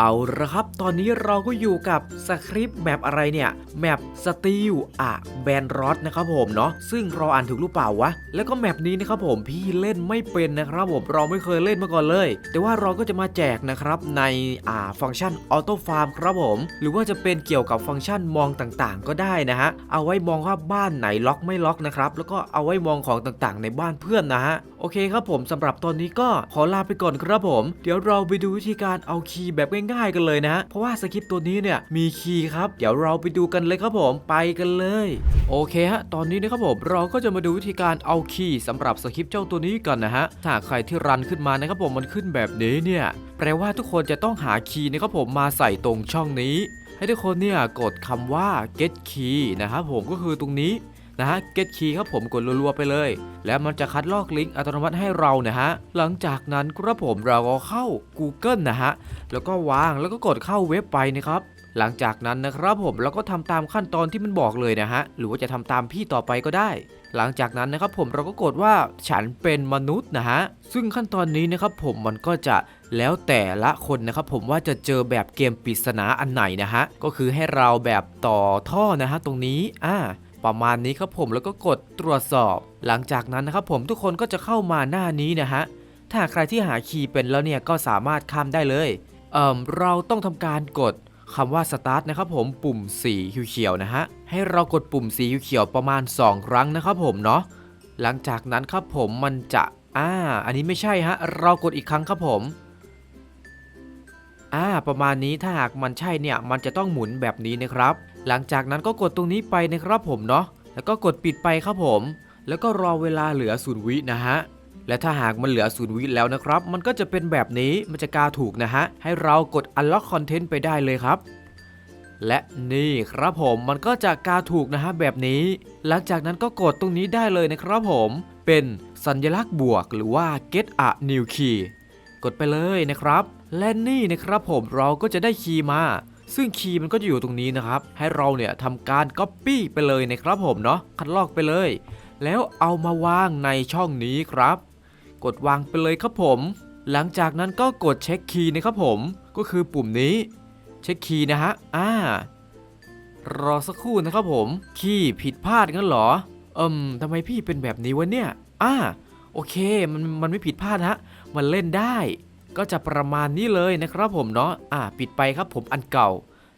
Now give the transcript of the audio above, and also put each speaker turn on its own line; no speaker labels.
เอาละครับ ตอนนี้เราก็อยู่กับสคริปต์แมปอะไรเนี่ย แมปสตีลอะแบนรอดนะครับผมเนาะ ซึ่งเราอ่านถูกหรือเปล่าวะ แล้วก็แมปนี้นะครับผมพี่เล่นไม่เป็นนะครับผม เราไม่เคยเล่นมาก่อนเลย แต่ว่าเราก็จะมาแจกนะครับในอ่าฟังก์ชันออโต้ฟาร์มครับผม หรือว่าจะเป็นเกี่ยวกับฟังก์ชันมองต่างๆ ก็ได้นะฮะ เอาไว้มองว่าบ้านไหนล็อกไม่ล็อกนะครับ แล้วก็เอาไว้มองของต่างๆ ในบ้านเพื่อนนะฮะโอเคครับผมสำหรับตอนนี้ก็ขอลาไปก่อนครับผม เดี๋ยวเราไปดูวิธีการเอาคีย์แบบง่ายๆกันเลยนะฮะเพราะว่าสคริปต์ตัวนี้เนี่ยมีคีย์ครับ เดี๋ยวเราไปดูกันเลยครับผมไปกันเลย โอเคฮะตอนนี้นะครับผมเราก็จะมาดูวิธีการเอาคีย์สำหรับสคริปต์เจ้าตัวนี้กันนะฮะถ้าใครที่รันขึ้นมานะครับผมมันขึ้นแบบนี้เนี่ยแปลว่าทุกคนจะต้องหาคีย์นะครับผมมาใส่ตรงช่องนี้ ให้ทุกคนเนี่ยกดคำว่า get key นะครับผมก็คือตรงนี้ นะฮะ get key ครับผมกดรัวๆไปเลย แล้วมันจะคัดลอกลิงก์อัตโนมัติให้เรานะฮะ หลังจากนั้นครับผมเราก็เข้า Google นะฮะ แล้วก็วางแล้วก็กดเข้าเว็บไปนะครับหลังจากนั้นนะครับผมเราก็ทำตามขั้นตอนที่มันบอกเลยนะฮะ หรือว่าจะทำตามพี่ต่อไปก็ได้ หลังจากนั้นนะครับผมเราก็กดว่าฉันเป็นมนุษย์นะฮะ ซึ่งขั้นตอนนี้นะครับผมมันก็จะแล้วแต่ละคนนะครับผมว่าจะเจอแบบเกมปริศนาอันไหนนะฮะ ก็คือให้เราแบบต่อท่อนะฮะตรงนี้อ่า ประมาณนี้ครับผมแล้วก็กดตรวจสอบ หลังจากนั้นนะครับผมทุกคนก็จะเข้ามาหน้านี้นะฮะถ้าใครที่หาคีย์เป็นแล้วเนี่ยก็สามารถข้ามได้เลยเอ่มเราต้องทำการกดคำว่า start นะครับผมปุ่มสีเขียวๆนะฮะให้เรากดปุ่มสีเขียวๆประมาณ 2 ครั้งนะครับผมเนาะหลังจากนั้นครับผมมันจะอ่าอันนี้ไม่ใช่ฮะเรากดอีกครั้งครับผมอ่าประมาณนี้ถ้าหากมันใช่เนี่ยมันจะต้องหมุนแบบนี้นะครับ หลังจากนั้นก็กดตรงนี้ไปนะครับผมเนาะแล้วก็กดปิดไปครับผม แล้วก็รอเวลาเหลือศูนย์วินะฮะและถ้าหากมันเหลือศูนย์วิแล้วนะครับ มันก็จะเป็นแบบนี้มันจะกาถูกนะฮะ ให้เรากด unlock content ไปได้เลยครับ และนี่ครับผมมันก็จะกาถูกนะฮะแบบนี้ หลังจากนั้นก็กดตรงนี้ได้เลยนะครับผม เป็นสัญลักษณ์บวกหรือว่า get a new key กดไปเลยนะครับ และนี่นะครับผมเราก็จะได้คีย์มา ซึ่งคีย์มันก็จะอยู่ตรงนี้นะครับ ให้เราเนี่ยทำการ Copy ไปเลยนะครับผมเนาะคัดลอกไปเลย แล้วเอามาวางในช่องนี้ครับ กดวางไปเลยครับผม หลังจากนั้นก็กดเช็คคีย์นะครับผม ก็คือปุ่มนี้ เช็คคีย์นะฮะอ่ารอสักครู่นะครับผม คีย์ผิดพลาดงั้นเหรอเอิมทำไมพี่เป็นแบบนี้วะเนี่ยอ่าโอเคมันมันไม่ผิดพลาดฮะ มันเล่นได้ ก็จะประมาณนี้เลยนะครับผมเนาะอ่าปิดไปครับผมอันเก่า